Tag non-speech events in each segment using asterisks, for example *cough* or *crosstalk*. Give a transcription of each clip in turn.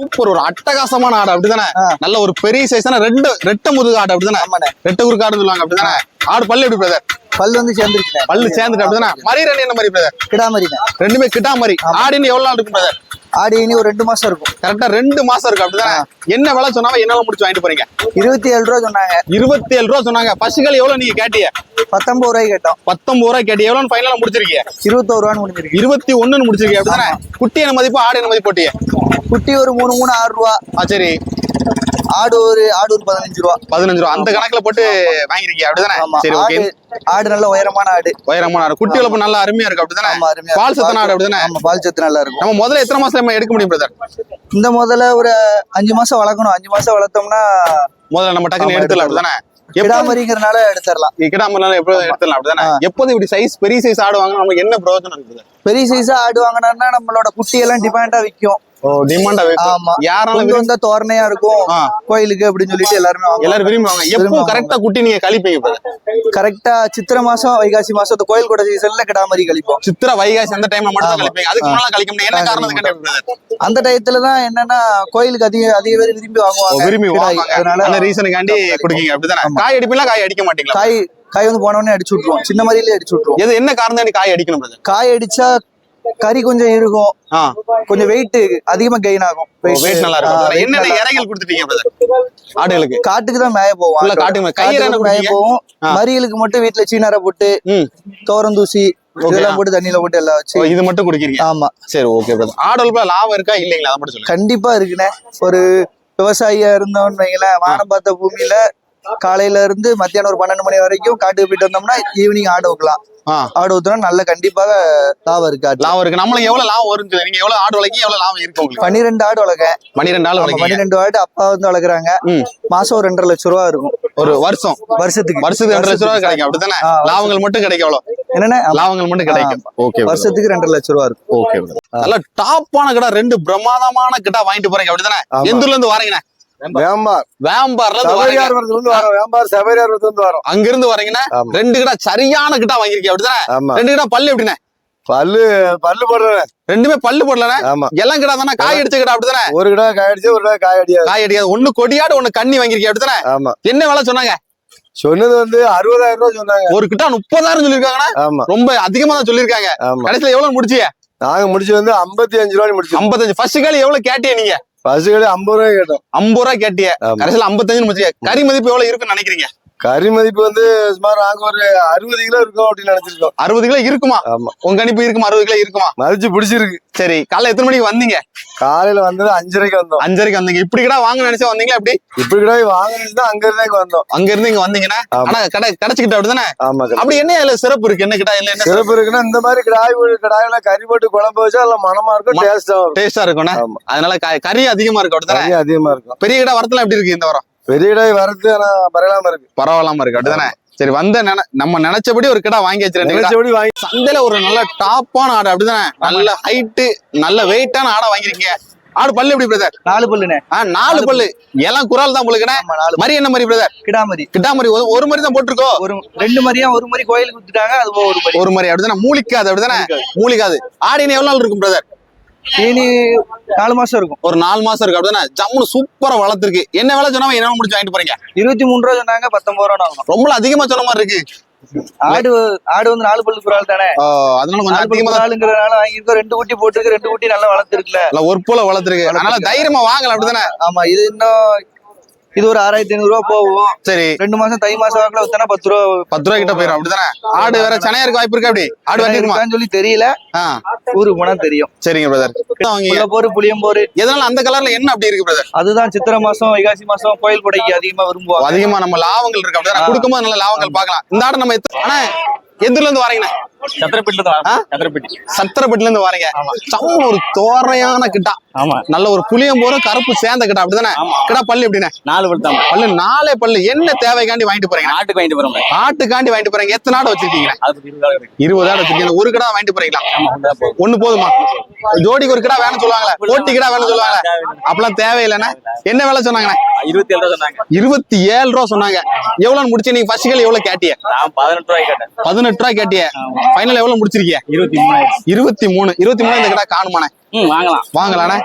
Super ஒரு அட்டகாசமான ஆடு அப்படிதானே. நல்ல ஒரு பெரிய சைஸான ரெண்டு ரெட்ட முதுகு ஆடு அப்படிதானே? ரெட்ட குறுக்கு ஆடுன்னு சொல்லுவாங்க அப்படிதானே? ஆடு பல்லு எப்படி பிரதர் பல்லு வந்து சேர்ந்துருக்கேன் பல்லு சேர்ந்துட்டு அப்படிதானே? மரி ரெண்டு என்ன மாதிரி பிரதர் கிடாமரிதான் ரெண்டுமே கிட்டா மாதிரி ஆடின்னு எவ்வளவு நாள் இருக்கும் பிரதர் ஆடி இனி ஒரு ரெண்டு மாசம் இருக்கும். கரெக்டா ரெண்டு மாசம் இருக்கு அப்படிதானே? என்ன விலை சொன்னாலும் என்ன முடிச்சு வாங்கிட்டு போறீங்க? இருபத்தி ஏழு ரூபா சொன்னாங்க. இருபத்தி ஏழு ரூபா சொன்னாங்க. பசுகள் எவ்வளவு நீங்க கேட்டீங்க? பத்தொன்பது ரூபாய்க்கு கேட்டோம். பத்தொன்பது ரூபாய் கேட்டி எவ்வளவு ஃபைனலா முடிச்சிருக்கீங்க? இருபத்தோரு ரூபான்னு முடிஞ்சிருக்கு. இருபத்தி ஒண்ணுன்னு முடிச்சிருக்கீங்க அப்படிதானே? குட்டி என்ன மதிப்பு ஆடு என்ன மதிப்பு போட்டியே குட்டி ஒரு மூணு மூணு ஆறு ரூபா. ஆ சரி. ஆடு ஒரு ஆடு ஒரு பதினஞ்சு ரூபா. பதினஞ்சு ரூபா. அந்த கணக்குல போட்டு வாங்கிருக்கீங்க அப்படிதானே? சரி ஓகே ஆடு நல்ல உயரமான ஆடு. உயரமான ஆடு. குட்டி வளர்ப்பு நல்லா அருமையா இருக்கு அப்படிதானே? அருமையா பால் சத்தன ஆடு அப்படிதானே? ஆமா பால் சத்து நல்லா இருக்கும். நம்ம முதல்ல எத்தனை மாசம் நம்ம எடுக்க முடியும் பிரதர் இந்த முதல்ல ஒரு அஞ்சு மாசம் வளர்க்கணும். அஞ்சு மாசம் வளர்த்தோம்னா முதல்ல நம்ம டக்குன்னு எடுத்துடலாம் அப்படிதானே? கிடாமரிங்கிறனால எடுத்துடலாம். கிடாமலாம் எப்போ எடுத்துடலாம் அப்படிதானே? எப்போது இப்படி சைஸ் பெரிய சைஸ் ஆடு வாங்க நமக்கு என்ன பிரயோஜனம் இருக்குது பெரிய சைஸா ஆடு வாங்கினோம்னா நம்மளோட குட்டி எல்லாம் டிமாண்டா விற்கும். டிமாண்டா ஆமா. வந்தா தோரணையா இருக்கும். கோயிலுக்கு அப்படின்னு சொல்லிட்டு எல்லாருமே எல்லாரும் விரும்புவாங்க எப்போ. கரெக்டா குட்டி நீங்க கழிப்பீங்க? கரெக்டா சித்திரை மாசம் வைகாசி மாசம் இந்த கோயில் கூட சீசன்ல கிடாமரி கழிப்போம். சித்திரை வைகாசி அந்த டைம்ல மட்டும். கழிப்பீங்க. அதுக்கு முன்னால கழிக்க என்ன brother? அந்த டயத்துல தான் என்னன்னா கோயிலுக்கு அதிக அதிக பேர் விரும்பி வாங்குவாங்க. விரும்பி. வாங்குவாங்க. அதனால அந்த ரீசனுக்காண்டி குடிக்கீங்க. அப்படிதானே? காய் அடிப்பீங்களா? காய் அடிக்க மாட்டீங்களா? காய் காய் வந்து போன உடனே அடிச்சு விட்டுருவோம். சின்ன மாதிரிலே அடிச்சு விட்டுருவோம். எது என்ன காரணம்? காய் அடிக்கணும்? காய் அடிச்சா கறி கொஞ்சம் இருக்கும் கொஞ்சம் வெயிட் அதிகமா கெயின் ஆகும். வெயிட் நல்லா இருக்கும். என்னென்ன இறைகள் கொடுத்துட்டீங்க? ஆடுகளுக்கு. காட்டுக்கு தான் மேய போவோம். காட்டுக்கு கயிறு மேய? போவோம். ஆ. மறியலுக்கு மட்டும் வீட்டுல சீனரை போட்டு தோரந்தூசி இதெல்லாம். போட்டு தண்ணியில போட்டு எல்லாம் வச்சு. இது மட்டும் குடிக்கிறீங்க? ஆமா. சரி ஓகே பிரதர் ஆடு வளர்ப்புல லாபம் இருக்கா? இல்லைங்களா? அதை மட்டும் சொல்லுங்க. கண்டிப்பா இருக்குண்ணே. ஒரு விவசாயியா இருந்தோம்னு வைங்களேன் வானம் பார்த்த பூமியில காலையில இருந்து மத்தியானம் ஒரு பன்னெண்டு மணி வரைக்கும் காட்டுக்கு போயிட்டு வந்தோம்னா ஈவினிங் ஆடு ஊக்கலாம். ஆ. ஆடு ஊத்துனா நல்ல கண்டிப்பாக லாபம் இருக்கு ஆடு லாபம் இருக்கு. நம்மளுக்கு எவ்வளவு லாபம் வரும். நீங்க எவ்வளவு ஆடு வளர்க்கி எவ்வளவு லாபம் இருக்கு உங்களுக்கு? பன்னிரெண்டு ஆடு வளர்க்கேன். பன்னிரெண்டு வளர்க்கீங்க. பன்னிரெண்டு ஆடு அப்பா வந்து வளர்க்குறாங்க. மாசம் ஒரு ரெண்டரை லட்சம் ரூபா இருக்கும். ஒரு வருஷம். வருஷத்துக்கு. வருஷத்துக்கு ரெண்டு லட்சம் ரூபாய் கிடைக்கும். அப்படித்தானே? லாபங்கள் மட்டும் கிடைக்கும் எவ்வளவு என்னன்னா? லாபங்கள் மட்டும் கிடைக்கும். ஓகே வருஷத்துக்கு ரெண்டரை லட்சம் ரூபா இருக்கும். ஓகே நல்ல டாப்பான கடை ரெண்டு பிரமாதமான கிட்ட வாங்கிட்டு போறீங்க. அப்படித்தானே. எந்த இருந்து வரீங்கண்ணே? வேம்பார். வேம்பார்ல இருந்து வரோம் வேம்பார் சபரியார் இருந்து வரோம். அங்க இருந்து வரீங்கன்னா. ரெண்டு கிட்ட சரியான கிட்ட வாங்கிருக்கீங்க அப்படித்தானே ஆமா. ரெண்டு கிட்ட பல்லு எப்படிண்ணே? பல்லு பல்லு போடுறேன். ரெண்டுமே பல்லு போடலண்ணே? ஆமா. எல்லாம் தானே? காய் அடிச்ச அப்படித்தானே ஒரு கிடா காய் அடிச்சு ஒரு கிடா காய் அடியாது. காய் அடிக்காது ஒண்ணு கொடியாடு ஒண்ணு கண்ணி வாங்கிருக்கீங்க அப்படித்தானே ஆமா. என்ன விலை சொன்னாங்க? சொன்னது வந்து அறுபதாயிரம் ரூபாய் சொன்னாங்க. ஒரு கிட்ட முப்பதாயிரம் சொல்லிருக்காங்கன்னா ஆமா. ரொம்ப அதிகமா தான் சொல்லிருக்காங்க கடைசியில எவ்வளவு முடிச்சிய? நாங்க முடிச்சு வந்து ஐம்பத்தி அஞ்சு ரூபாய் முடிச்சோம் ஐம்பத்தஞ்சு. ஃபர்ஸ்ட் காலி எவ்வளவு கேட்டிய நீங்க? பசு கடை ஐம்பது ரூபாய் கேட்டோம். ஐம்பது ரூபாய் கேட்டிய. கடைசியில ஐம்பத்தஞ்சு கறி மதிப்பு எவ்வளவு இருக்குன்னு நினைக்கிறீங்க? கறி மதிப்பு வந்து சுமார் நாங்க ஒரு அறுபது கிலோ இருக்கும் அப்படின்னு நினைச்சிருக்கோம். அறுபது கிலோ இருக்குமா? ஆமா. உங்க கணிப்பு இருக்குமா? அறுபது கிலோ இருக்குமா? மதிச்சு பிடிச்சிருக்கு. சரி காலைல எத்தனை மணிக்கு வந்தீங்க? காலையில வந்தது அஞ்சரைக்கு வந்தோம். அஞ்சரைக்கு வந்தீங்க. இப்படி கிட்ட வாங்க நினைச்சா வந்தீங்களா எப்படி? இப்படி கிடா வாங்கினது அங்க இருந்தே வந்தோம். அங்க இருந்து இங்க வந்தீங்கன்னா. ஆனா கடை கிடைச்சுக்கிட்ட அப்படிதானே? ஆமா கடை. அப்படி என்ன இதுல சிறப்பு இருக்கு? என்ன இல்ல என்ன சிறப்பு இருக்குன்னா இந்த மாதிரி கிடாய் கிடாயில கறி போட்டு குழம்பு வச்சா எல்லாம் மனமா இருக்கும் டேஸ்டா இருக்கும் டேஸ்டா இருக்கும்ண்ணே ஆமா. அதனால கறி அதிகமா இருக்கு அப்படிதானே? அதிகமா இருக்கும். பெரிய கிட்ட வரத்துல எப்படி இருக்கு இந்த வாரம்? பெரிய கிடாய் வரது ஆனா பரவாயில்லாம இருக்கு. பரவாயில்லாம இருக்கு. அப்படிதானே? சரி வந்த நம்ம நினைச்சபடி ஒரு கிட்ட வாங்கி வச்சு ரெண்டு கிடா நினைச்சபடி வாங்கி சந்தையில ஒரு நல்ல டாப்பான ஆடு அப்படிதானே? நல்ல ஹைட்டு நல்ல வெயிட்டான ஆடை வாங்கிருக்கீங்க ஆடு பல்லு எப்படி பிரதர் நாலு பல்லுண்ணே. ஆ நாலு பல்லு. எல்லாம் குரால் தான் உங்களுக்குண்ணே மரி என்ன மாதிரி பிரதர் கிடாமரி. கிட்டாமரி ஒரு- ஒரு மாதிரி தான் போட்டிருக்கோ ஒரு ரெண்டு மரியா ஒரு மரி கோயிலுக்கு வித்துட்டாங்க அது ஒரு மரி. ஒரு மாதிரி அப்படிதானே? மூலிக்காது அப்படிதானே? மூலிக்காது. ஆடு இன்னும் எவ்வளவு நாள் இருக்கும் பிரதர் இனி நாலு மாசம் இருக்கும். ஒரு நாலு மாசம் இருக்கு. அப்படிதானே? ஜம்முன்னு சூப்பரா வளர்த்துருக்கு. என்ன வேலை சொன்னா என்ன முடிச்சு வாங்கிட்டு போறீங்க? இருபத்தி மூணு ரூபா சொன்னாங்க பத்தொன்பது ரூபா ரொம்ப அதிகமா சொன்ன மாதிரி இருக்கு. ஆடு ஆடு வந்து நாலு பல்லு குறால் தானே? அதனால கொஞ்சம் அதிகமா தான் குறாலுங்கிறதுனால வாங்கியிருக்கோம். ரெண்டு குட்டி போட்டுருக்கு ரெண்டு குட்டி நல்லா வளர்த்துருக்குல ஒரு போல வளர்த்துருக்கு. அதனால தைரியமா வாங்கல அப்படிதானே? ஆமா. இது இன்னும் இது ஒரு ஆறாயிரத்தி ஐநூறு ரூபா போகும். சரி. ரெண்டு மாசம் தை மாசம் வாக்குல வித்தனா பத்து ரூபா பத்து ரூபா கிட்ட போயிடும் அப்படிதானே? ஆடு வேற இருக்க வாய்ப்பு இருக்கு அப்படி? ஆடு வாங்கிருக்குமா? இருக்கான்னு சொல்லி தெரியல. ஊருக்கு போனா தெரியும். சரிங்க பிரதர் வாங்க புள்ள போரு எதனால அந்த கலர்ல என்ன அப்படி இருக்கு பிரதர் அதுதான் சித்திரை மாசம் வைகாசி மாசம் கோயில் கொடைக்கு அதிகமா விரும்புவாங்க. அதிகமா நம்ம லாபங்கள் இருக்கு அப்படிதான். கொடுக்கும்போது நல்ல லாபங்கள் பார்க்கலாம். இந்த ஆடு நம்ம ஆனா எந்திரில இருந்து வரீங்கண்ணே? சத்திரப்பட்டில இருந்து வரீங்க. சம்ம ஒரு தோரையான கிட்டா. ஆமா. நல்ல ஒரு புளியம் போற கருப்பு சேர்ந்த கிட்டா. அப்படிதானே. கிட்டா பல்லு எப்படிண்ணே? நாலு பட்டு தான். பல்லு நாலே பல்லு. என்ன தேவைக்காண்டி வாங்கிட்டு போறீங்க? நாட்டுக்கு வாங்கிட்டு போறோம். ஆட்டுக்காண்டி வாங்கிட்டு போறீங்க. எத்தனை ஆடு வச்சிருக்கீங்க? இருபது ஆடு வச்சிருக்கீங்க. ஒரு கிடா வாங்கிட்டு போறீங்களா? ஒண்ணு போதுமா? ஜோடிக்கு ஒரு கிடா வேணும்னு சொல்லுவாங்களே. போட்டி கிடா வேணும்னு சொல்லுவாங்களே. அப்பெல்லாம் தேவையில்லைண்ணே. என்ன வேலை சொன்னாங்கண்ணே? இருபத்தி ஏழு ரூபா சொன்னாங்க. இருபத்தி ஏழு ரூபா சொன்னாங்க. எவ்வளவு முடிச்சு நீங்க ஃபர்ஸ்ட் எவ்வளவு கேட்டிய? பதினெட்டு ரூபாய்க்கு கேட்டேன். பதினெட்டு ரூபா கேட்டிய? ஃபைனல் எவ்வளவு முடிச்சிருக்கிய? இருபத்தி மூணாயிரம் இருபத்தி மூணு. இருபத்தி மூணு இந்த கடை காணுமாண்ணே? வாங்கலாம். வாங்கலாண்ணே?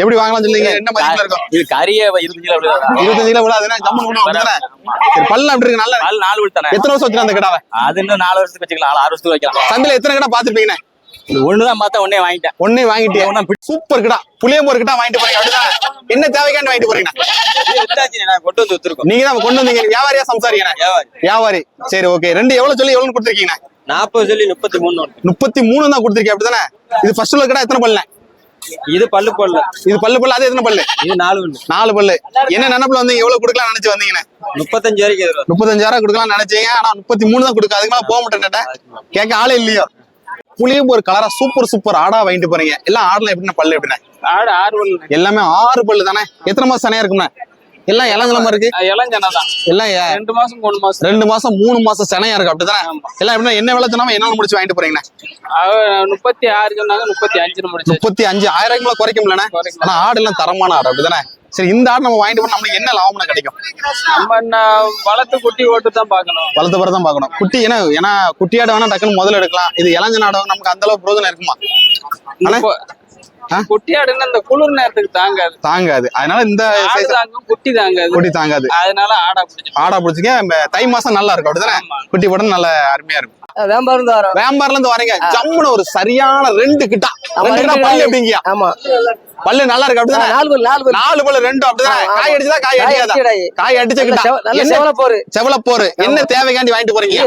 எப்படி வாங்கலாம் சொல்லுங்க என்ன மதிப்புல இருக்கும்? இது கறியே இருபத்தஞ்சு கிலோ இருபத்தஞ்சு கிலோ விழாதுன்னா சரி பல்ல அப்படி இருக்கு நல்ல நாலு நாலு விழு தானே எத்தனை வருஷம் வச்சுருந்த அந்த கடாவை? அது இன்னும் நாலு வருஷத்துக்கு வச்சுக்கலாம். ஆறு வருஷத்துக்கு வைக்கலாம். சந்தையில எத்தனை கடை பாத்துருப்பீங்கண்ணே ஒண்ணுதான் பார்த்தா ஒன்னே வாங்கிட்டேன். ஒன்னே வாங்கிட்டே சூப்பர் கடா. புளியம்பூர் கிட்ட வாங்கிட்டு போறீங்க. அப்படிதான்? என்ன தேவைக்காண்டி வாங்கிட்டு போறீங்க கொண்டு வந்து வச்சிருக்கோம். நீங்க தான் கொண்டு வந்தீங்க. வியாபாரியா வியாபாரி. வியாபாரி. சரி ஓகே. ரெண்டு எவ்வளவு சொல்லி எவ்வளவு கொடுத்துருக்கீங்க நாற்பது சொல்லி முப்பத்தி மூணு முப்பத்தி மூணு தான் கொடுத்துருக்கீங்க அப்படிதானே இது ஃபர்ஸ்ட் உள்ள கடை எத்தனை பல்லு இது பல்லு போடல இது பல்லு பல்லு அது எத்தனை பல்லு? இது நாலு பல்லு. நாலு பல்லு. என்ன நினைப்புல வந்தீங்க? எவ்வளவு கொடுக்கலாம் நினைச்சு வந்தீங்கண்ணே? முப்பத்தஞ்சு வரைக்கும் முப்பத்தஞ்சாயிரம் கொடுக்கலாம் நினைச்சீங்க ஆனா முப்பத்தி மூணு தான் கொடுக்க அதுக்கு மேல போக மாட்டேன் கேட்க ஆளே இல்லையோ? புளியும் ஒரு கலரா சூப்பர் சூப்பர் ஆடா வாங்கிட்டு போறீங்க. எல்லாம் ஆடுல எப்படின்னா பல்லு எப்படின்னா ஆடு ஆறு பல்லு எல்லாமே ஆறு பல்லு தானே? எத்தனை மாசம் சனையா இருக்கும்ண்ணே? எல்லாம் இளங்கலமா இருக்கு? இளஞ்சனா தான். எல்லாம் ரெண்டு மாசம் மூணு மாசம். ரெண்டு மாசம் மூணு மாசம் சனையா இருக்கு அப்படிதானே? எல்லாம் எப்படின்னா என்ன விலை சொன்னாம என்ன முடிச்சு வாங்கிட்டு போறீங்கண்ணே? முப்பத்தி ஆறு சொன்னாங்க முப்பத்தி அஞ்சுன்னு முடிச்சு முப்பத்தி அஞ்சு ஆயிரம் மேல குறைக்க முடியலண்ணே? ஆனா ஆடு எல்லாம் தரமான ஆடு அப்படிதானே? சரி இந்த ஆடு நம்ம வாங்கிட்டு போனா நம்மளுக்கு என்ன லாபம்னு கிடைக்கும்? நம்ம வளர்த்து குட்டி ஓட்டு தான் பார்க்கணும். வளர்த்த பிறகு தான் பார்க்கணும். குட்டி ஏன்னா ஏன்னா குட்டி ஆடு வேணா டக்குன்னு முதல்ல எடுக்கலாம். இது இளஞ்ச நாடு நமக்கு அந்த அளவு பிரோஜனம் இருக்குமா? அண்ணே? இப்போ ஆ? குட்டி ஆடுன்னா இந்த குளிர் நேரத்துக்கு தாங்காது. தாங்காது. அதனால இந்த குட்டி தாங்காது. குட்டி தாங்காது. அதனால ஆடா பிடிச்சி ஆடா பிடிச்சிக்க தை மாசம் நல்லா இருக்கும் அப்படிதானே. குட்டி போட நல்ல அருமையா இருக்கும். வேம்பார்ல இருந்து வரீங்க. ஜம்முன்னு ஒரு சரியான ரெண்டு கிட்டா. ரெண்டு கிட்டா பல்லு எப்படிங்கயா ஆமா. பல்லு நல்லா இருக்கு அப்படிதானே? நாலு பேர் நாலு பல்லு. ரெண்டு அப்படிதானே. காய் அடிச்சதா காய் அடிக்காதா. காய் அடிச்ச நல்ல கிட்டா செவ- நல்ல என்ன? செவல போரு செவல போரு என்ன தேவைக்காண்டி வாங்கிட்டு போறீங்க?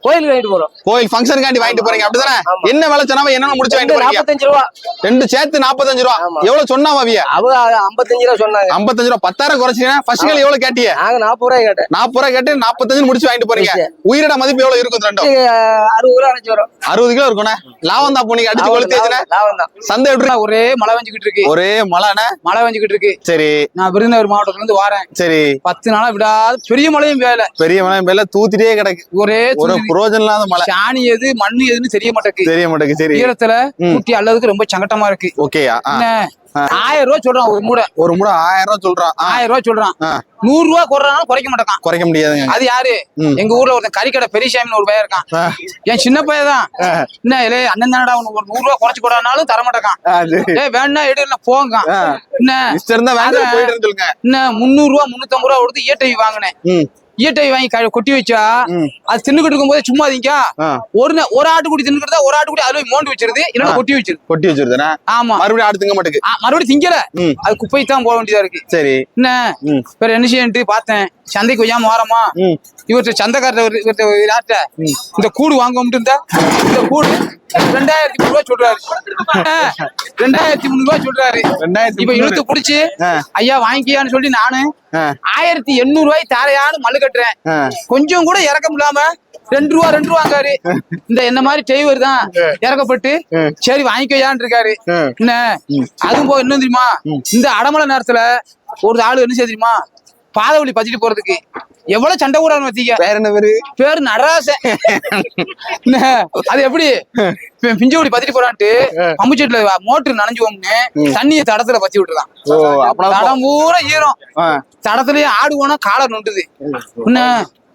கோயிலுக்கு வாங்கிட்டு போறோம். கோயில் ஃபங்க்ஷனுக்காண்டி வாங்கிட்டு போறீங்க அப்படிதானே. என்ன விலை என்ன முடிச்சு வாங்கிட்டு போறீங்க? நாற்பத்தஞ்சு ரூபா. ரெண்டு சேர்த்து நாற்பத்தஞ்சு ரூபா. எவ்வளவு சொன்னா அவிய? அவங்க ஐம்பத்தஞ்சு ரூபா சொன்னாங்க. ஐம்பத்தஞ்சு ரூபா. பத்தாயிரம் குறைச்சீங்கன்னா ஃபர்ஸ்ட் கேள் எவ்வளவு கேட்டிய நாங்க நாற்பது ரூபாய் கேட்டேன். நாற்பது ரூபா கேட்டு நாற்பத்தஞ்சு முடிச்சு வாங்கிட்டு போறீங்க. உயிரிட மதிப்பு எவ்வளவு இருக்கும் ரெண்டும்? இது, அறுபது ரூபா வரும். அறுபது கிலோ இருக்கும்ண்ணே. லாபம் தான் போனீங்க அடிச்சு தான். சந்தை எப்படி? ஒரே மழை வெஞ்சுக்கிட்டு இருக்கு. ஒரே மழைண்ணே மழை வெஞ்சுக்கிட்டு இருக்கு. சரி. நான் விருதுநகர் மாவட்டத்துல இருந்து வாரேன். சரி. பத்து நாளா விடாது. பெரிய மழையும் வேலை பெரிய மழை மேல தூத்திட்டே கிடக்கு. ஒரே ஒரு. புரோஜனம் இல்லாத மழை. சாணி எது மண்ணு எதுன்னு தெரிய மாட்டேங்குது. தெரிய மாட்டேங்குது. சரி. ஈரத்துல. குட்டி அல்லதுக்கு ரொம்ப சங்கட்டமா இருக்கு. ஓகேயா ஆயிரம் ரூபாய் சொல்றான் ஒரு மூடை. ஒரு முறை ஆயிரம் ரூபாய் சொல்றான். ஆயிரம் ரூபாய் சொல்றான். நூறு ரூபாய் குறைறாலும் குறைக்க மாட்டான் குறைக்க முடியாதுங்க. அது யாரு. எங்க ஊர்ல ஒருத்தன் கறிக்கடை பெரியசாமின்னு ஒரு பையன் இருக்கான். என் சின்ன பையன் தான். என்ன இல்ல அண்ணன் தானடா உனக்கு ஒரு நூறு ரூபாய் குறைச்சு கூடானாலும் தர சரி. ஏய் வேணா எடு இல்ல போங்க. என்ன? இருந்தா அதான். போயிட்டு என்ன முந்நூறு ரூபா முன்னூத்தம்பது ரூபா கொடுத்து ஈட்டை வாங்கினேன். ம். ஈட்டை வாங்கி கொட்டி வச்சா. அது தின்னுக்கிட்டு இருக்கும் போது சும்மா திங்க ஒரு ஒரு ஆட்டுக்குடி தின்னுக்கிட்டு தான் ஒரு ஆட்டுக்குடி அதுல மோண்டு வச்சிருது இல்லைன்னா. கொட்டி வச்சிருது. கொட்டி வச்சிருந்தேனா ஆமா. மறுபடியும் ஆடு திங்க மாட்டுக்கு ஆ, மறுபடியும் திங்கல. அது குப்பைக்கு தான் போக வேண்டியதா இருக்கு. சரி. என்ன? வேற என்ன செய்யன்ட்டு பார்த்தேன். சந்தைக்கு ஒய்யாம வாரமா? இவர்கிட்ட சந்தைக்காரர் இவர்கிட்ட யார்கிட்ட? இந்த கூடு வாங்க இருந்தா இந்த கூடு ரெண்டாயிரத்தி முந்நூறு ரூபாய் சொல்றாரு ரெண்டாயிரத்தி முந்நூறு ரூபாய் சொல்றாரு இப்ப இழுத்து புடிச்சு. ஐயா வாங்கிக்கியான்னு சொல்லி நானு ஆயிரத்தி எண்ணூறு ரூபாய் தாரையான்னு மல்லு கட்டுறேன். கொஞ்சம் கூட இறக்கம் இல்லாம ரெண்டு ரூபா ரெண்டு ரூபாங்காரு இந்த என்ன மாதிரி டிரைவர் தான் இறக்கப்பட்டு சரி வாங்கிக்கோயான்னு இருக்காரு. என்ன? அதுவும் போக இன்னும் தெரியுமா? இந்த அடமலை நேரத்துல ஒரு ஆளு என்ன செய்ய தெரியுமா பாதவழி பத்திட்டு போறதுக்கு எவ்வளவு சண்டை கூடான்னு வச்சீங்க வேற என்ன பேரு? பேரு நடராசன் என்ன, அது எப்படி? *laughs* பி- பிஞ்சவடி பத்திட்டு போறான்ட்டு பம்பு செட்ல மோட்டர் நனைஞ்சுவோம்னு தண்ணியை தடத்துல பத்தி அப்பனா தடம் பூரா ஈரம். ஆ, தடத்துலயே ஆடு போனா காலை நொண்டுது என்ன?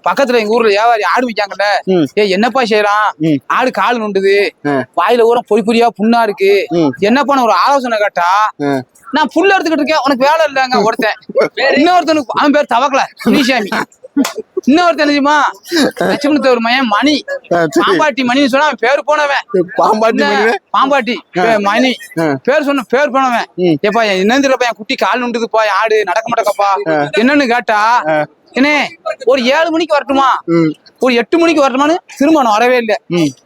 பக்கத்துல எங்க ஊர்ல வியாபாரி ஆடு விற்காங்கல்ல. ஏ என்னப்பா செய்யறான். ஆடு கால் நொண்டுது. வாயில ஊரம் பொறி பொறியா புண்ணா இருக்கு ம். என்னப்பான்னு ஒரு ஆலோசனை கேட்டா. நான் புல்ல எடுத்துக்கிட்டு இருக்கேன் உனக்கு வேலை இல்லைங்க ஒருத்தன் இன்னொருத்தனுக்கு அவன் பேர் தவக்கல முனிசாமி இன்னொருத்தன் தெரியுமா லட்சுமணத்தை ஒரு மையன் மணி. பாம்பாட்டி மணின்னு சொன்னா பேர் போனவன் பாம்பாட்டி என்ன? பாம்பாட்டி மணி. பேர் சொன்ன பேர் போனவன். ஏப்பா என் என்னன்னு தெரியலப்பா என் குட்டி கால் நுண்டுதுப்பா ஆடு நடக்க மாட்டேக்கப்பா என்னன்னு கேட்டா என்ன ஒரு ஏழு மணிக்கு வரட்டுமா? ஒரு எட்டு மணிக்கு வரட்டுமான்னு திரும்ப நான் வரவே இல்லை.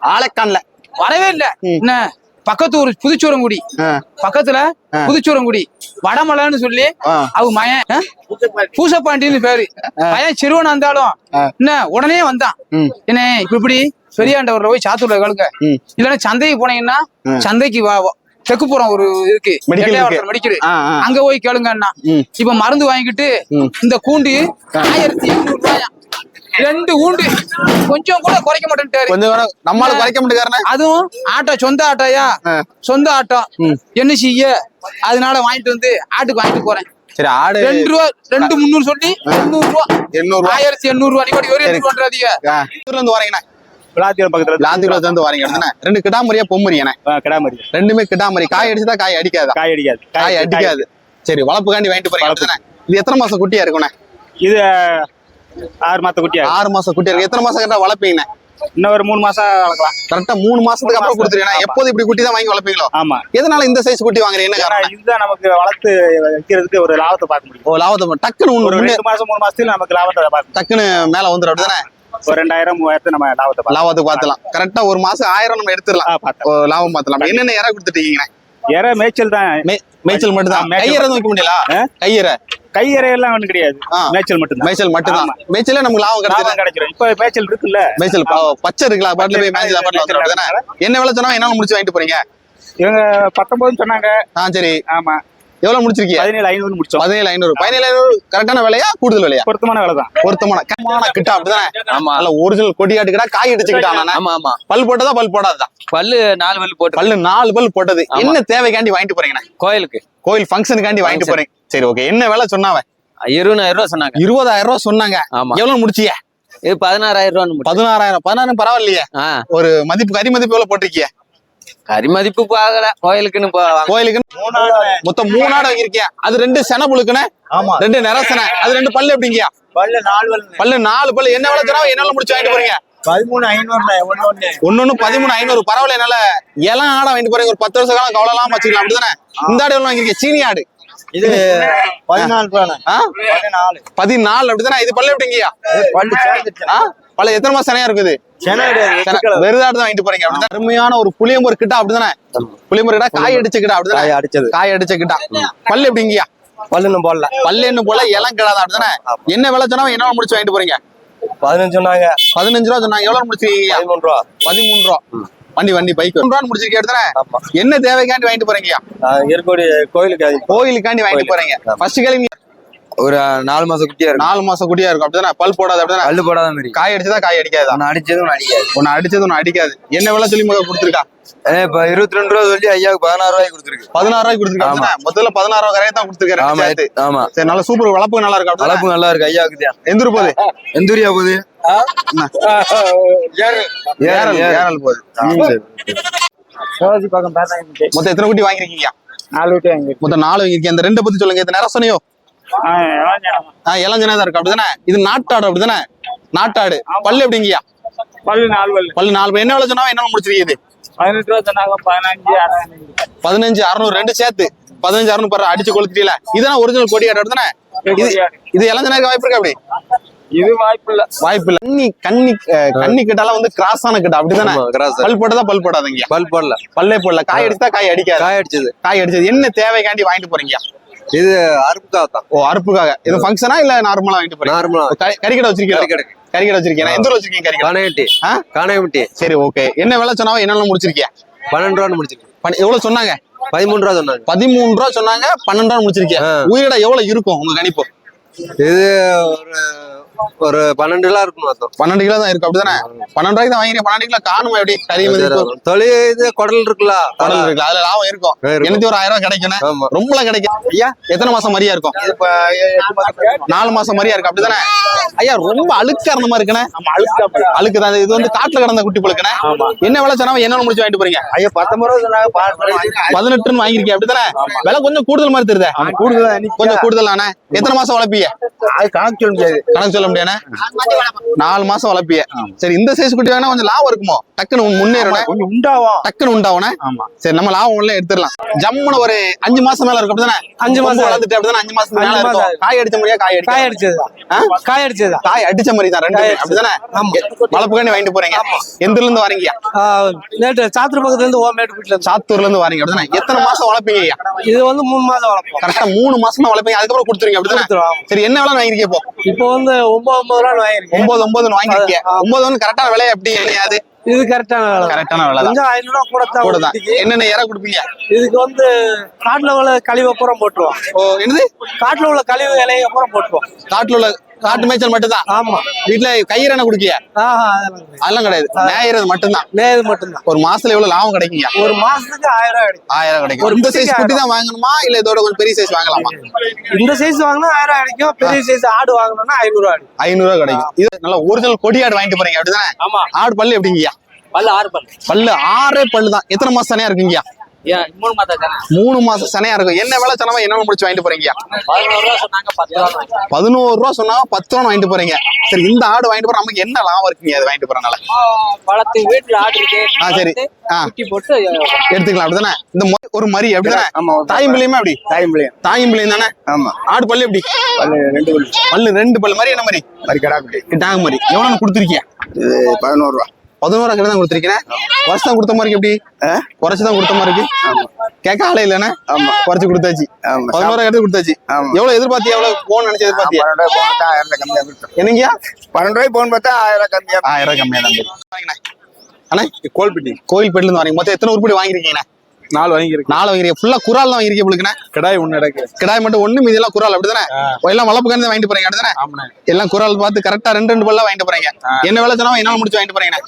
ஆளைக்கான்ல. வரவே இல்லை. என்ன பக்கத்து ஒரு புதுச்சூரங்குடி. பக்கத்துல புதுச்சூரங்குடி. வடமலைன்னு சொல்லி ஆ. அவ மயன்? பூசப்பாண்டின்னு பேரு. பையன் சிறுவனா இருந்தாலும் என்ன உடனே வந்தான். என்ன இப்ப இப்படி பெரியாண்டவர்ல போய் சாத்தூர்ல கேளுங்க. ம். இல்லன்னா சந்தைக்கு போனீங்கன்னா சந்தைக்கு தெக்குப்புறம் ஒரு இருக்கு. மெடிக்கல். அங்க போய் கேளுங்க அண்ணா ம். இப்ப மருந்து வாங்கிட்டு. இந்த கூண்டு ஆயிரத்தி எண்ணூறு ரூபாயா? ரெண்டு கூண்டு. கொஞ்சம் கூட குறைக்க மாட்டேன்ட்டாரு. கொஞ்சம் நம்மளால குறைக்க மாட்டேங்காரனே அதுவும் ஆட்டோ சொந்த ஆட்டோயா. சொந்த ஆட்டோ. என்ன செய்ய அதனால வாங்கிட்டு வந்து ஆட்டுக்கு வாங்கிட்டு போறேன். சரி ஆடு. ரெண்டு ரூபா ரெண்டு முந்நூறு சொல்லி எண்ணூறு ரூபா. எண்ணூறு ஆயிரத்தி எண்ணூறு ரூபா. நீ ஒரு எண்ணூறு பண்றாதீங்க இருந்து வரீங்கண்ணே. விளாத்தியம் பக்கத்துல லாந்திகுளத்துல இருந்து வரீங்க. அப்படிதானே? ரெண்டு கிடாமரியா பொம்மரியாண்ணே கிடாமரி ரெண்டுமே கிடாமரி காய் அடிச்சதா காய் அடிக்காதா? காய் அடிக்காது. காய் அடிக்காது. சரி வளர்ப்புக்காண்டி வாங்கிட்டு போறீங்க. இது எத்தனை மாசம் குட்டியா இருக்குண்ணே? இது ஆறு மாத்த குட்டியா. ஆறு மாசம் குட்டியா இருக்கு. எத்தனை மாசம் கரெக்டா வளர்ப்பீங்கண்ணே? இன்னும் ஒரு மூணு மாசம் வளர்க்கலாம். கரெக்டா மூணு மாசத்துக்கு அப்புறம் கொடுத்துருக்கீங்க எப்போது இப்படி குட்டி தான் வாங்கி வளர்ப்பீங்களோ? ஆமா. எதனால இந்த சைஸ் குட்டி வாங்குறீங்க? என்ன இதுதான் நமக்கு வளர்த்து வைக்கிறதுக்கு ஒரு லாபத்தை பார்க்க முடியும். ஓ லாபத்தை டக்குன்னு ஒரு ரெண்டு மாசம் மூணு மாசத்துல நமக்கு லாபத்தை பார்க்க டக்குன்னு மேல வந்துடும் அப்படிதானே? ஒரு ரெண்டாயிரம் மூவாயிரத்து நம்ம லாபத்தை லாபத்துக்கு பாத்துலாம் கரெக்டா ஒரு மாசம் ஆயிரம் நம்ம எடுத்துடலாம். லாபம் பாத்தலாம் என்னென்ன இற கொடுத்துட்டீங்க இற மேய்ச்சல் தான். மேய்ச்சல் மட்டும். தான் கையற வைக்க முடியல? கையற கை இறையெல்லாம் ஒண்ணும் கிடையாது. மேய்ச்சல் மட்டும் மேய்ச்சல் மட்டும் தான் மேய்ச்சலே நமக்கு லாபம் கிடைச்சிடும் கிடைச்சிடும் இப்ப மேய்ச்சல் இருக்குல்ல. மேய்ச்சல் பச்சை இருக்குல்ல பாட்டில போய் மேய்ச்சல் பாட்டில் என்ன விலை சொன்னா என்னால முடிச்சு வாங்கிட்டு போறீங்க? இவங்க பத்தொன்பதுன்னு சொன்னாங்க. ஆ சரி. ஆமா. எவ்வளவு முடிச்சிருக்கீங்க பதினேழு ஐநூறு முடிச்சோம். பதினேழு ஐநூறு. பதினேழு ஐநூறு கரெக்டான விலையா கூடுதல் விலையா? பொருத்தமான வேலை தான். பொருத்தமான கம்மான கிட்டா அப்படிதானே? ஆமா. நல்ல ஒரிஜினல் கொடியாட்டுக்கிட்டா காய் அடிச்சுக்கிட்டான் ஆமா ஆமா. பல் போட்டதா பல் போடாதா பல்லு நாலு பல்லு போட்டு பல்லு நாலு பல் போட்டது. என்ன தேவைக்காண்டி வாங்கிட்டு போறீங்கண்ணே கோயிலுக்கு. கோயில் ஃபங்க்ஷனுக்காண்டி வாங்கிட்டு Function. போறீங்க. சரி ஓகே என்ன விலை சொன்னாவ? இருபதாயிரம் ரூபா சொன்னாங்க. இருபதாயிரம் ரூபாய் சொன்னாங்க. ஆமா. எவ்வளவு முடிச்சிய? இது பதினாறாயிரம் ரூபான்னு பதினாறாயிரம். பதினாயிரம் பரவாயில்லையே. ஒரு மதிப்பு கறி மதிப்பு எவ்வளவு போட்டிருக்கிய? கறி மதிப்பு பார்க்கல. கோயிலுக்குன்னு போ- வாங்க. கோயிலுக்கு மொத்தம் மூணு ஆடு வாங்கியிருக்கிய? அது ரெண்டு சென புழுக்குன? ஆமா. ரெண்டு நிறசனை. அது ரெண்டு பல்லு எப்படிங்கயா பல்லு நாலு பல்லு பல்லு நாலு பல்லு. என்ன விலை என்னால முடிச்சு வாங்கிட்டு போறீங்க? பதிமூணு ஐநூறு ஒன்னொன்னு பதிமூணு ஐநூறு. பரவாயில்ல என்னால இளம் ஆடை வாங்கிட்டு போறீங்க ஒரு பத்து வருஷ காலம் கவலைலாம் வச்சுக்கலாம். அப்படிதானே? இந்த ஆடு வாங்கிருக்கீங்க சீனி ஆடு. இது பதினாலு? பதினாலு. அப்படிதானே? இது பல்லு எப்படிங்கயா பல்லு? பல்லு எத்தனை மாசம் இருக்குது? வெறுதாடு தான் வாங்கிட்டு போறீங்க. அப்படிதான் அருமையான ஒரு புளியம்பூர் கிட்டா அப்படிதானே? புளியம்பூர் கிட்டா காய் அடிச்ச கிட்டா அப்படிதானே அடிச்சது. காய் அடிச்ச கிட்டா. பல்லு எப்படிங்கயா பல்லுன்னு போடல. பல்லு போல இளம் கிடாதான் அப்படிதானே? என்ன விலை சொன்னா என்ன முடிச்சு வாங்கிட்டு போறீங்க? பதினஞ்சு சொன்னாங்க. பதினஞ்சு ரூபா சொன்னாங்க. எவ்வளவு முடிச்சிருக்கீங்க? பதிமூணு ரூபா. பதிமூணு ரூபா. வண்டி வண்டி பைக். ரூபா முடிச்சிருக்கீங்க அப்படிதானே? ஆமா. என்ன தேவைக்காண்டி வாங்கிட்டு போறீங்கயா இருக்கக்கூடிய கோயிலுக்கு அது கோயிலுக்காண்டி வாங்கிட்டு போறீங்க. ஃபர்ஸ்ட் கேள்வி ஒரு நாலு மாசம் குட்டியா இருக்கும். நாலு மாசம் குட்டியா இருக்கும். அப்படிதானே? பல் போடாது அப்படிதானே? பல்லு போடாத மாதிரி. காய் அடிச்சதா காய் அடிக்காதா? ஒன்னு அடிச்சதும் ஒண்ணு அடிக்காது. ஒன்னு அடிச்சது ஒன்னு அடிக்காது. என்ன விலை சொல்லி முதல்ல கொடுத்துருக்கா? இப்ப இருபத்தி ரெண்டு ரூபா சொல்லி ஐயாவுக்கு பதினாறு ரூபாய்க்கு கொடுத்துருக்கு. பதினாறு ரூபாய்க்கு கொடுத்துருக்கா? முதல்ல பதினாறு ரூபாய் கரையை தான் கொடுத்துருக்காரு. ஆமா. ஆமா. சரி நல்ல சூப்பர். வளர்ப்பு நல்லா இருக்கு? வளர்ப்பு நல்லா இருக்கு. ஐயாவுக்கு தான். எந்த ஊர் போகுது? எந்தூரியா போகுது? ஏரல். ஏரல், போகுது. மொத்தம் எத்தனை குட்டி வாங்கிருக்கீங்க நாலு விட்டு வாங்கி மொத்தம் நாலு வாங்கிருக்கீங்க அந்த ரெண்டு பத்தி சொல்லுங்க. இந்த நிறசனையோ இளஞ்சனா தான் இருக்கு. அப்படிதானே? இது நாட்டாடு அப்படிதானே? நாட்டாடு. பல்லு எப்படிங்கய்யா? பல்லு நாலு பல்லு. பல்லு நாலு பேர் என்ன விலை சொன்னா என்ன முடிச்சிருக்கீங்க பதினெட்டு ரூபா சொன்னாங்க பதினஞ்சு அறுநூறு. ரெண்டு சேர்த்து. பதினஞ்சு அறுநூறு பரவ அடிச்சு கொளுத்திட்டீல இதுதான் ஒரிஜினல் கொடியாடு அப்படிதானே? இது இது இளஞ்சனாக்கு வாய்ப்பு இருக்கா அப்படி? இது வாய்ப்பு இல்ல. வாய்ப்பு இல்ல. கண்ணி கண்ணி கண்ணி கிட்டால வந்து கிராஸ் ஆன கிட்ட அப்படிதானே? பல் போட்டதா பல் போடாதீங்க பல் போடல. பல்லே போடல. காய் அடிச்சா காய் அடிக்காது. காய அடிச்சது. காய் அடிச்சது. என்ன தேவைக்காண்டி வாங்கிட்டு போறீங்க இது அருப்புக்கா தான். ஓ அறுப்புக்காக இது ஃபங்க்ஷனா இல்ல நார்மலா வாங்கிட்டு போறீங்க? நார்மலா கறிக்கடை வச்சிருக்கீங்க கறிக்கடை. கறிக்கடை வச்சிருக்கீங்க. எந்த ஊர்ல வச்சிருக்கீங்க கறிக்கடை? காணையட்டி. ஆ? காணையம்பட்டி. சரி ஓகே என்ன விலை சொன்னாவோ என்னென்ன முடிச்சிருக்கீங்க? பன்னெண்டு ரூபான்னு முடிச்சிருக்கு பண்- எவ்வளவு சொன்னாங்க? பதிமூணு ரூபா சொன்னாங்க. பதிமூணு ரூபா சொன்னாங்க பன்னெண்டு ரூபா முடிச்சிருக்கீங்க. உயிரிட எவ்வளவு இருக்கும் உங்க கணிப்பு? இது ஒரு ஒரு பன்னெண்டு கிலோ இருக்கும் பன்னெண்டு கிலோ தான் இருக்கு அப்படிதானே? பன்னெண்டு ரூபாய்க்கு தான் வாங்கிருக்கேன். பன்னெண்டு கிலோ காணுமா எப்படி? தொழில் இது குடல் இருக்குல்ல. குடல் இருக்குல்ல அதுல லாபம் இருக்கும். இருக்கும். எனக்கு ஒரு ஆயிரம் ரூபாய் கிடைக்கணும் ஆமா ரொம்பலாம் கிடைக்கும் ஐயா எத்தனை மாசம் மரியா இருக்கும்? நாலு மாசம் மரியா இருக்கு அப்படிதானே? ஐயா ரொம்ப அழுக்கா இருந்த மாதிரி இருக்குண்ணே. அழுக்கு தான். இது வந்து காட்டுல கிடந்த குட்டி பழுக்கண்ணே. என்ன விலை சொன்னா என்ன முடிச்சு வாங்கிட்டு போறீங்க? ஐயா பத்தொன்பது பதினெட்டுன்னு வாங்கிருக்கீங்க அப்படிதானே? விலை கொஞ்சம் கூடுதல் மாதிரி தெரியுதே. கூடுதல் கொஞ்சம் கூடுதலானே எத்தனை மாசம் வளர்ப்பீங்க அது கணக்கு சொல்ல முடியாது. கணக்கு சொல்ல முடியானே நாலு மாசம் வளர்ப்பீங்க சரி இந்த சைஸ் குட்டி வேணா கொஞ்சம் லாபம் இருக்குமோ? டக்குன்னு முன்னேறணும் கொஞ்சம் உண்டாகும் டக்குன்னு உண்டாவனே ஆமா. சரி நம்ம லாபம் உள்ள எடுத்துடலாம். ஜம்முன்னு ஒரு அஞ்சு மாசம் மேல இருக்கும் அப்படிதானே? அஞ்சு மாசம். வளர்ந்துட்டு அப்படிதானே அஞ்சு மாசம் மேல இருக்கும்? மாசம். காய் அடிச்ச மாதிரியா காய் காய் அடிச்சா அடிச்சது காய் அடிச்சது. காய் அடிச்ச மாதிரி தான் ரெண்டு அப்படிதானே? வளர்ப்புக்காண்டி வாங்கிட்டு போறீங்க. எந்த இருந்து வரீங்க? நேற்று சாத்திர பக்கத்துல இருந்து ஓமேட்டு வீட்டுல சாத்தூர்ல இருந்து வரீங்க அப்படிதானே? எத்தனை மாசம் வளர்ப்பீங்க? இது வந்து மூணு மாதம் வளர்ப்போம். கரெக்டா மூணு மாசம் தான் வளர்ப்பீங்க அதுக்கப்புறம் கொடுத்துருங்க அப்படிதானே. சரி என்ன விலை வாங்கிருக்கீங்க இப்போ? இப்போ வந்து ஒன்பது ஒன்பது ரூபா வாங்கிருக்கேன் ஒன்பது ஒன்பதுன்னு வாங்கிருக்கீங்க ஒன்பது வந்து கரெக்டான விலை எப்படி என்னையாது இது கரெக்டான வேலை. கரெக்டான விலை தான் கொஞ்சம் ஐநூறு ரூபா கூட தான் கூட தான். என்னென்ன இற கொடுப்பீங்க? இதுக்கு வந்து காட்டுல உள்ள கழிவை போட்டுருவோம். ஓ என்னது? காட்டுல உள்ள கழிவு இலைய பூரா போட்டுருவோம். காட்டுல உள்ள காட்டு மேய்ச்சல் மட்டும்தான். ஆமா. வீட்டுல கயிறு குடுக்கிய ஆஹா அதெல்லாம் கிடையாது. மேயிறது மட்டும்தான். மேது மட்டும்தான். ஒரு மாசத்துல எவ்வளவு லாபம் கிடைக்குங்க? ஒரு மாசத்துக்கு ஆயிரம் ரூபாய் ஆயிரம் கிடைக்கும். ஒரு இந்த சைஸ் குட்டி தான் வாங்கணுமா? இல்ல இதோட கொஞ்சம் பெரிய சைஸ் வாங்கலாமா? இந்த சைஸ் வாங்கினா ஆயிரம் ரூபாய் கிடைக்கும். பெரிய சைஸ் ஆடு வாங்கினோம்னா ஐநூறு ரூபாய் ஐநூறு ரூபாய் கிடைக்கும். இது நல்ல ஒரிஜினல் கொடி ஆடு வாங்கிட்டு போறீங்க அப்படிதானே? ஆமா. ஆடு பல்லு எப்படிங்கய்யா? பல்லு ஆறு பல்லு. பல்லு ஆறே பல்லு தான். எத்தனை மாசம் சனையா இருக்குங்கய்யா? மூணு மாசம் சனையா இருக்கும். என்ன வேலை சனமா என்ன முடிச்சு வாங்கிட்டு போறீங்கய்யா பதினோரு ரூபா சொன்னா பத்து ரூபா வாங்கிட்டு போறீங்க. சரி இந்த ஆடு வாங்கிட்டு போற நமக்கு என்ன லாபம் இருக்குங்க அது வாங்கிட்டு போறனால? வளர்த்து வீட்டுல ஆடு இருக்கு. ஆ, சரி. போட்டு எடுத்துக்கலாம் அப்படிதானே? இந்த ஒரு மரி அப்படிதானே? ஆமா தாயும் பிள்ளையுமா அப்படி? தாயும் பிள்ளையும். தாயும் பிள்ளையும் தானே? ஆமா. ஆடு பல்லு எப்படி? பல்லு ரெண்டு பல்லு. பல்லு ரெண்டு பல்லு. மாதிரி என்ன மாதிரி மாதிரி கடா குட்டி டாங் மாதிரி எவ்வளவு கொடுத்துருக்கியா? இது பதினோரு ரூபா. பதினோரா கிட்ட தான் கொடுத்துருக்கேன். வருஷம் கொடுத்த மாதிரி எப்படி? குறைச்சு தான் கொடுத்த மாதிரி இருக்கு. கேட்க ஆளே இல்லைண்ணே ஆமா குறைச்சு கொடுத்தாச்சு. பதினோரா கிட்ட கொடுத்தாச்சு. எவ்வளவு எதிர்பார்த்தியா எவ்வளவு போன் நினைச்சு எதிர்பார்த்தியா? ஆயிரம் ரூபாய் கம்மியா கொடுத்தோம் என்னங்கய்யா? பன்னெண்டு ரூபாய் போன் பார்த்தா ஆயிரம் ரூபாய் கம்மியா ஆயிரம் ரூபாய் கம்மியா தான். அண்ணா கோல்பட்டி கோயில்பேட்டில இருந்து வரீங்க மொத்தம் எத்தனை உருப்படி வாங்கிருக்கீங்க நாலு வாங்கியிருக்கு நாலு வாங்கிருக்கீங்க ஃபுல்லா குரால் தான் வாங்கிருக்கீங்க உங்களுக்கு கடாய் ஒண்ணு நடக்கு. கிடாய் மட்டும் ஒண்ணு மீதி எல்லாம் குரால் அப்படிதானே? எல்லாம் வளர்ப்பு கண்டு வாங்கிட்டு போறீங்க. அப்படிதானே? எல்லாம் குரால் பார்த்து கரெக்டா ரெண்டு ரெண்டு பல்லா வாங்கிட்டு போறீங்க. என்ன வேலை சொன்னா என்ன முடிச்சு வாங்கிட்டு போறீங்க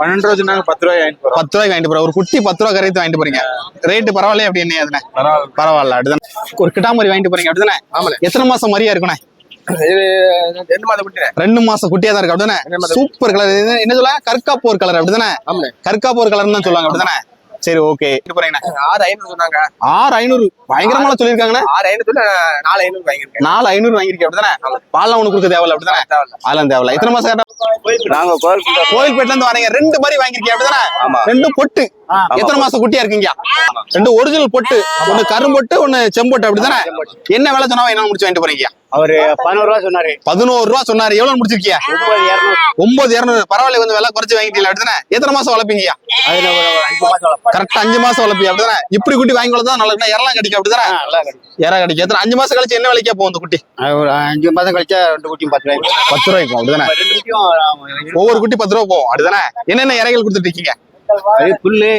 பன்னெண்டு ரூபா சொன்னாங்க பத்து ரூபாய் வாங்கிட்டு போறோம். பத்து ரூபாய்க்கு வாங்கிட்டு போறேன் ஒரு குட்டி பத்து ரூபா கரைத்து வாங்கிட்டு போறீங்க. ரேட்டு பரவாயில்லையே? அப்படி என்ன அதுனே பரவாயில்ல. பரவாயில்ல. அப்படிதானே? ஒரு கிட்டாமரி வாங்கிட்டு போறீங்க. அப்படிதானே? ஆமாண்ணே. எத்தனை மாசம் மரியா இருக்குண்ணே? ரெண்டு மாசம் குட்டியா தான் இருக்கு. அப்படிதானே? சூப்பர் கலர் என்ன சொல்ல? கற்காப்போர் கலர் அப்படிதானே? கற்காப்போர் கலர்னு தான் சொல்லுவாங்க. அப்படிதானே? சரி ஓகே ஆறு ஐநூறு சொன்னாங்க. ஆறு ஐநூறு. பயங்கரமான சொல்லியிருக்காங்கண்ணே. ஆறு ஐநூறு நாலு ஐநூறு வாங்கியிருக்கேன். நாலு ஐநூறு வாங்கிருக்கேன் அப்படிதானே? பால்லாம் உனக்கு கொடுக்க தேவையில்ல அப்படிதானே? அதெல்லாம் தேவையில்ல. எத்தனை மாசம் நாங்க இருந்து வரீங்க ரெண்டு மாதிரி வாங்கிருக்கீங்க அப்படிதானே? ரெண்டும் பொட்டு. எத்தனை மாசம் குட்டியா இருக்கீங்க? ரெண்டு ஒரிஜினல் பொட்டு ஒண்ணு கரும்பொட்டு ஒண்ணு செம்பொட்டு அப்படிதானே? என்ன வேலை சொன்னா என்ன முடிச்சு வாங்கிட்டு போறீங்க? அவரு பதினோரு ரூபா சொன்னாரு. பதினோரு ரூபா சொன்னாரு. எவ்வளவு முடிச்சிருக்கியா? ஒன்பது இரநூறு. பரவாயில்ல கொஞ்சம் விலை குறைச்சு வாங்கிட்டீங்களா அப்படிதானே? எத்தனை மாசம் வளர்ப்பீங்க. கரெக்டா அஞ்சு மாசம் வளர்ப்பீங்க அப்படிதானே? இப்படி குட்டி வாங்கி தான் நல்லா இறலாம் கிடைக்கும் அப்படிதானே. இறா கிடைக்கும். எத்தனை அஞ்சு மாசம் கழிச்சு என்ன விலைக்கா போகும் இந்த குட்டி? அஞ்சு மாசம் கழிச்சா ரெண்டு குட்டியும் பத்து ரூபாய்க்கு பத்து ரூபாய்க்கும் அப்படிதானே? ஒவ்வொரு குட்டி பத்து ரூபா போகும் அப்படிதானே? என்னென்ன இறைகள் கொடுத்துட்டு இருக்கீங்க? புல்லு.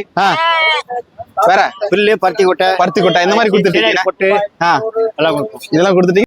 வேற புல்லு பருத்தி கொட்டை. பருத்தி கொட்டை இந்த மாதிரி கொடுத்துட்டு கொட்டு இதெல்லாம் கொடுத்துட்டு